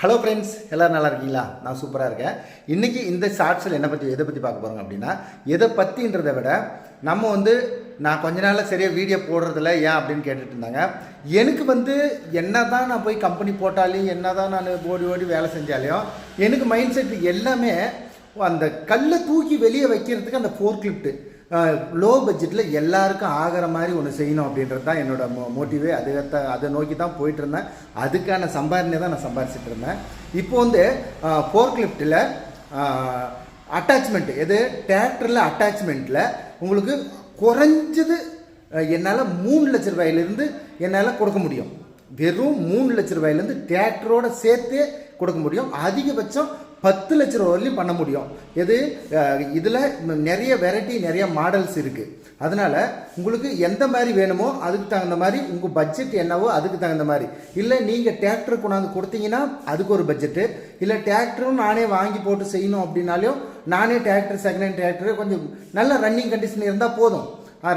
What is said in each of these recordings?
Hello friends எல்லோரும் நல்லா இருக்கீங்களா? நான் சூப்பராக இருக்கேன். இன்றைக்கி இந்த ஷார்ட்ஸில் என்னை பற்றி எதை பற்றி பார்க்க போகிறோங்க அப்படின்னா எதை பற்றின்றதை விட நம்ம வந்து நான் கொஞ்ச நாளில் சரியாக வீடியோ போடுறதில்ல ஏன் அப்படின்னு கேட்டுட்டு இருந்தாங்க. எனக்கு வந்து என்ன தான் நான் போய் கம்பெனி போட்டாலையும் என்ன தான் நான் ஓடி ஓடி வேலை செஞ்சாலையும் எனக்கு மைண்ட் செட் எல்லாமே அந்த கல்லை தூக்கி வெளியே வைக்கிறதுக்கு அந்த ஃபோர் கிளிப்ட்டு லோ பட்ஜெட்டில் எல்லாருக்கும் ஆகிற மாதிரி ஒன்று செய்யணும் அப்படின்றது தான் என்னோட மோ மோட்டிவே அதை அதை நோக்கி தான் போயிட்டு இருந்தேன். அதுக்கான சம்பாதனை தான் நான் சம்பாரிச்சிட்டு இருந்தேன். இப்போ வந்து ஃபோர்க்லிஃப்டில் அட்டாச்மெண்ட் எது? டேரக்டரில் அட்டாச்மெண்ட்டில் உங்களுக்கு குறைஞ்சது என்னால் மூணு லட்ச ரூபாயிலிருந்து என்னால் கொடுக்க முடியும். வெறும் மூணு லட்ச ரூபாயிலேருந்து தேட்டரோட சேர்த்தே கொடுக்க முடியும். அதிகபட்சம் பத்து லட்ச ரூபா வரலையும் பண்ண முடியும். எது? இதில் நிறைய வெரைட்டி நிறைய மாடல்ஸ் இருக்குது அதனால் உங்களுக்கு எந்த மாதிரி வேணுமோ அதுக்கு தகுந்த மாதிரி உங்கள் பட்ஜெட் என்னவோ அதுக்கு தகுந்த மாதிரி. இல்லை நீங்கள் டிராக்டர் கொண்டாந்து கொடுத்தீங்கன்னா அதுக்கு ஒரு பட்ஜெட்டு இல்லை டிராக்டரும் நானே வாங்கி போட்டு செய்யணும் அப்படின்னாலும் நானே டிராக்டர் செகண்ட் ஹேண்ட் டிராக்டர் கொஞ்சம் நல்ல ரன்னிங் கண்டிஷன் இருந்தால் போதும்.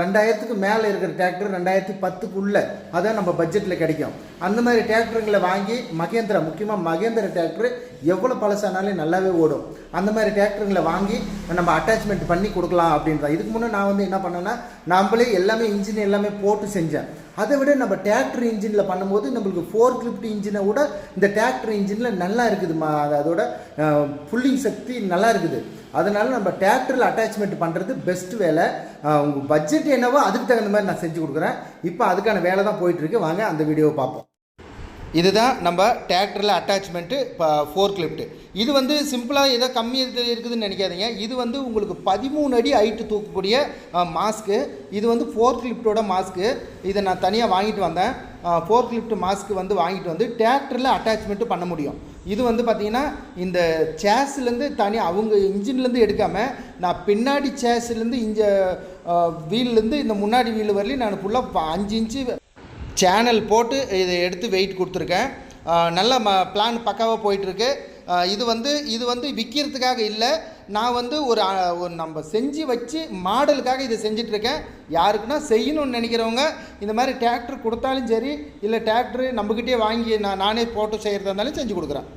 ரெண்டாயிரத்துக்கு மேலே இருக்கிற டிராக்டர் ரெண்டாயிரத்தி பத்துக்குள்ளே அதான் நம்ம பட்ஜெட்டில் கிடைக்கும். அந்த மாதிரி டிராக்டருங்களை வாங்கி மகேந்திரா முக்கியமாக மகேந்திரா டிராக்டர் எவ்வளோ பழசானாலும் நல்லாவே ஓடும். அந்த மாதிரி டிராக்டருங்களை வாங்கி நம்ம அட்டாச்மெண்ட் பண்ணி கொடுக்கலாம் அப்படின்றத இதுக்கு முன்னே நான் வந்து என்ன பண்ணேன்னா நாம்பளே எல்லாமே இன்ஜின் எல்லாமே போட்டு செஞ்சேன். அதை விட நம்ம டிராக்டர் இன்ஜினில் பண்ணும்போது நம்மளுக்கு ஃபோர் கிளிப்ட் இன்ஜினை விட இந்த டிராக்டர் இன்ஜினில் நல்லா இருக்குது அதோட புல்லிங் சக்தி நல்லா இருக்குது. அதனால நம்ம டிராக்டரில் அட்டாச்மெண்ட் பண்ணுறது பெஸ்ட் வேலை. உங்கள் பட்ஜெட் என்னவோ அதுக்கு தகுந்த மாதிரி நான் செஞ்சு கொடுக்குறேன். இப்போ அதுக்கான வேலை தான் போயிட்டுருக்கு வாங்க அந்த வீடியோவை பார்ப்போம். இதுதான் நம்ம டிராக்டரில் அட்டாச்மெண்ட்டு இப்போ ஃபோர் கிளிப்ட்டு இது வந்து சிம்பிளாக ஏதோ கம்மி இருக்குதுன்னு நினைக்காதீங்க. இது வந்து உங்களுக்கு பதிமூணு அடி ஹைட்டு தூக்கக்கூடிய மாஸ்க்கு இது வந்து ஃபோர் கிளிப்டோட மாஸ்க்கு இதை நான் தனியாக வாங்கிட்டு வந்தேன். ஃபோர் கிளிப்ட் மாஸ்க்கு வந்து வாங்கிட்டு வந்து டிராக்டரில் அட்டாச்மெண்ட்டு பண்ண முடியும். இது வந்து பார்த்திங்கன்னா இந்த சேஸ்லேருந்து தனி அவங்க இன்ஜின்லேருந்து எடுக்காமல் நான் பின்னாடி சேஸ்லேருந்து இஞ்ச வீல்லேருந்து இந்த முன்னாடி வீல் வரலையும் நான் ஃபுல்லாக அஞ்சு இன்ச்சு சேனல் போட்டு இதை எடுத்து வெயிட் கொடுத்துருக்கேன். நல்ல ம பிளான் பக்காவாக போயிட்டுருக்கு. இது வந்து இது வந்து விற்கிறதுக்காக இல்லை. நான் வந்து ஒரு ஒரு நம்ம செஞ்சு வச்சு மாடலுக்காக இதை செஞ்சிட்ருக்கேன். யாருக்குன்னா செய்யணும்னு நினைக்கிறவங்க இந்த மாதிரி டிராக்டர் கொடுத்தாலும் சரி இல்லை டிராக்டர் நம்மக்கிட்டே வாங்கி நான் நானே போட்டு செய்கிறதா இருந்தாலும் செஞ்சு கொடுக்குறேன்.